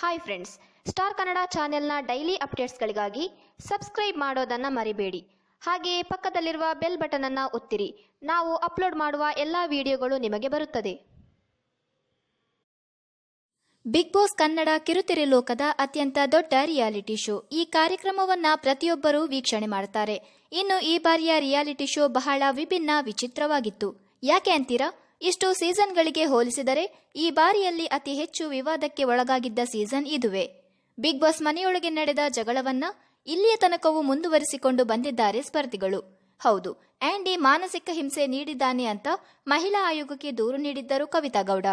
Hi friends star Kannada ಚಾನೆಲ್ನ daily ಅಪ್ಡೇಟ್ಸ್ಗಳಿಗಾಗಿ subscribe ಮಾಡೋದನ್ನು ಮರಿಬೇಡಿ. ಹಾಗೆಯೇ ಪಕ್ಕದಲ್ಲಿರುವ ಬೆಲ್ ಬಟನನ್ನು ಒತ್ತಿರಿ. ನಾವು ಅಪ್ಲೋಡ್ ಮಾಡುವ ಎಲ್ಲ ವಿಡಿಯೋಗಳು ನಿಮಗೆ ಬರುತ್ತದೆ. ಬಿಗ್ ಬಾಸ್ ಕನ್ನಡ ಕಿರುತೆರೆ ಲೋಕದ ಅತ್ಯಂತ ದೊಡ್ಡ ರಿಯಾಲಿಟಿ ಶೋ ಈ ಕಾರ್ಯಕ್ರಮವನ್ನ ಪ್ರತಿಯೊಬ್ಬರೂ ವೀಕ್ಷಣೆ ಮಾಡ್ತಾರೆ. ಇನ್ನು ಈ ಬಾರಿಯ ರಿಯಾಲಿಟಿ ಶೋ ಬಹಳ ವಿಭಿನ್ನ, ವಿಚಿತ್ರವಾಗಿತ್ತು. ಯಾಕೆ ಅಂತೀರಾ? ಇಷ್ಟು ಸೀಸನ್ಗಳಿಗೆ ಹೋಲಿಸಿದರೆ ಈ ಬಾರಿಯಲ್ಲಿ ಅತಿ ಹೆಚ್ಚು ವಿವಾದಕ್ಕೆ ಒಳಗಾಗಿದ್ದ ಸೀಸನ್ ಇದುವೇ. ಬಿಗ್ ಬಾಸ್ ಮನೆಯೊಳಗೆ ನಡೆದ ಜಗಳವನ್ನ ಇಲ್ಲಿಯ ತನಕವೂ ಮುಂದುವರಿಸಿಕೊಂಡು ಬಂದಿದ್ದಾರೆ ಸ್ಪರ್ಧಿಗಳು. ಹೌದು ಆಂಡಿ ಮಾನಸಿಕ ಹಿಂಸೆ ನೀಡಿದ್ದಾನೆ ಅಂತ ಮಹಿಳಾ ಆಯೋಗಕ್ಕೆ ದೂರು ನೀಡಿದ್ದರು ಕವಿತಾ ಗೌಡ.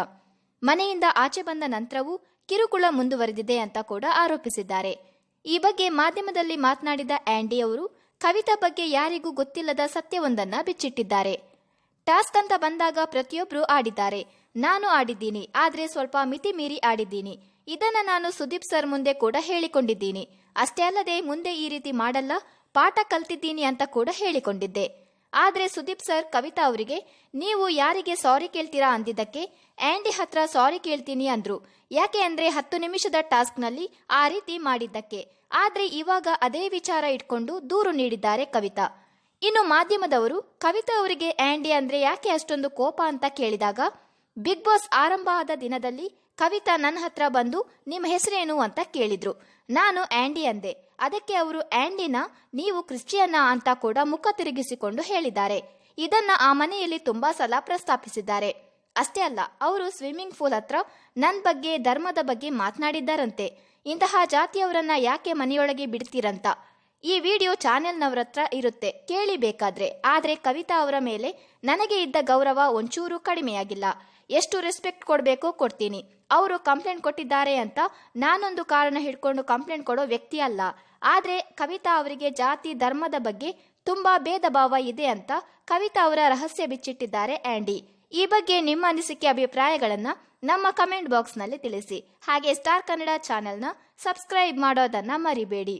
ಮನೆಯಿಂದ ಆಚೆ ಬಂದ ನಂತರವೂ ಕಿರುಕುಳ ಮುಂದುವರೆದಿದೆ ಅಂತ ಕೂಡ ಆರೋಪಿಸಿದ್ದಾರೆ. ಈ ಬಗ್ಗೆ ಮಾಧ್ಯಮದಲ್ಲಿ ಮಾತನಾಡಿದ ಆಂಡಿ ಅವರು, ಕವಿತಾ ಬಗ್ಗೆ ಯಾರಿಗೂ ಗೊತ್ತಿಲ್ಲದ ಸತ್ಯವೊಂದನ್ನ ಬಿಚ್ಚಿಟ್ಟಿದ್ದಾರೆ. ಟಾಸ್ಕ್ ಅಂತ ಬಂದಾಗ ಪ್ರತಿಯೊಬ್ರು ಆಡಿದ್ದಾರೆ. ನಾನು ಆಡಿದ್ದೀನಿ, ಆದ್ರೆ ಸ್ವಲ್ಪ ಮಿತಿ ಮೀರಿ ಆಡಿದ್ದೀನಿ. ಇದನ್ನ ನಾನು ಸುದೀಪ್ ಸರ್ ಮುಂದೆ ಕೂಡ ಹೇಳಿಕೊಂಡಿದ್ದೀನಿ. ಅಷ್ಟೇ ಅಲ್ಲದೆ ಮುಂದೆ ಈ ರೀತಿ ಮಾಡಲ್ಲ, ಪಾಠ ಕಲ್ತಿದ್ದೀನಿ ಅಂತ ಕೂಡ ಹೇಳಿಕೊಂಡಿದ್ದೆ. ಆದ್ರೆ ಸುದೀಪ್ ಸರ್, ಕವಿತಾ ಅವರಿಗೆ, ನೀವು ಯಾರಿಗೆ ಸಾರಿ ಕೇಳ್ತೀರಾ ಅಂದಿದ್ದಕ್ಕೆ ಆಂಡಿ ಹತ್ರ ಸಾರಿ ಕೇಳ್ತೀನಿ ಅಂದ್ರು. ಯಾಕೆ ಅಂದ್ರೆ ಹತ್ತು ನಿಮಿಷದ ಟಾಸ್ಕ್ನಲ್ಲಿ ಆ ರೀತಿ ಮಾಡಿದ್ದಕ್ಕೆ. ಆದ್ರೆ ಇವಾಗ ಅದೇ ವಿಚಾರ ಇಟ್ಕೊಂಡು ದೂರು ನೀಡಿದ್ದಾರೆ ಕವಿತಾ. ಇನ್ನು ಮಾಧ್ಯಮದವರು ಕವಿತಾ ಅವರಿಗೆ ಆಂಡಿ ಅಂದ್ರೆ ಯಾಕೆ ಅಷ್ಟೊಂದು ಕೋಪ ಅಂತ ಕೇಳಿದಾಗ, ಬಿಗ್ ಬಾಸ್ ಆರಂಭ ಆದ ದಿನದಲ್ಲಿ ಕವಿತಾ ನನ್ನ ಹತ್ರ ಬಂದು ನಿಮ್ಮ ಹೆಸರೇನು ಅಂತ ಕೇಳಿದ್ರು. ನಾನು ಆಂಡಿ ಅಂದೆ. ಅದಕ್ಕೆ ಅವರು ಆಂಡಿನ ನೀವು ಕ್ರಿಶ್ಚಿಯನ್ನ ಅಂತ ಕೂಡ ಮುಖ ತಿರುಗಿಸಿಕೊಂಡು ಹೇಳಿದ್ದಾರೆ. ಇದನ್ನ ಆ ಮನೆಯಲ್ಲಿ ತುಂಬಾ ಸಲ ಪ್ರಸ್ತಾಪಿಸಿದ್ದಾರೆ. ಅಷ್ಟೇ ಅಲ್ಲ, ಅವರು ಸ್ವಿಮ್ಮಿಂಗ್ ಪೂಲ್ ಹತ್ರ ನನ್ನ ಬಗ್ಗೆ, ಧರ್ಮದ ಬಗ್ಗೆ ಮಾತನಾಡಿದ್ದಾರಂತೆ. ಇಂತಹ ಜಾತಿಯವರನ್ನ ಯಾಕೆ ಮನೆಯೊಳಗೆ ಬಿಡ್ತೀರಂತ? ಈ ವಿಡಿಯೋ ಚಾನೆಲ್ನವರ ಹತ್ರ ಇರುತ್ತೆ ಕೇಳಿ ಬೇಕಾದ್ರೆ ಆದ್ರೆ ಕವಿತಾ ಅವರ ಮೇಲೆ ನನಗೆ ಇದ್ದ ಗೌರವ ಒಂಚೂರು ಕಡಿಮೆಯಾಗಿಲ್ಲ. ಎಷ್ಟು ರೆಸ್ಪೆಕ್ಟ್ ಕೊಡಬೇಕೋ ಕೊಡ್ತೀನಿ. ಅವರು ಕಂಪ್ಲೇಂಟ್ ಕೊಟ್ಟಿದ್ದಾರೆ ಅಂತ ನಾನೊಂದು ಕಾರಣ ಹಿಡ್ಕೊಂಡು ಕಂಪ್ಲೇಂಟ್ ಕೊಡೋ ವ್ಯಕ್ತಿ ಅಲ್ಲ. ಆದರೆ ಕವಿತಾ ಅವರಿಗೆ ಜಾತಿ, ಧರ್ಮದ ಬಗ್ಗೆ ತುಂಬಾ ಭೇದ ಭಾವ ಇದೆ ಅಂತ ಕವಿತಾ ಅವರ ರಹಸ್ಯ ಬಿಚ್ಚಿಟ್ಟಿದ್ದಾರೆ ಆಂಡಿ. ಈ ಬಗ್ಗೆ ನಿಮ್ಮ ಅನಿಸಿಕೆ ಅಭಿಪ್ರಾಯಗಳನ್ನು ನಮ್ಮ ಕಮೆಂಟ್ ಬಾಕ್ಸ್ನಲ್ಲಿ ತಿಳಿಸಿ. ಹಾಗೆ ಸ್ಟಾರ್ ಕನ್ನಡ ಚಾನೆಲ್ನ ಸಬ್ಸ್ಕ್ರೈಬ್ ಮಾಡೋದನ್ನು ಮರಿಬೇಡಿ.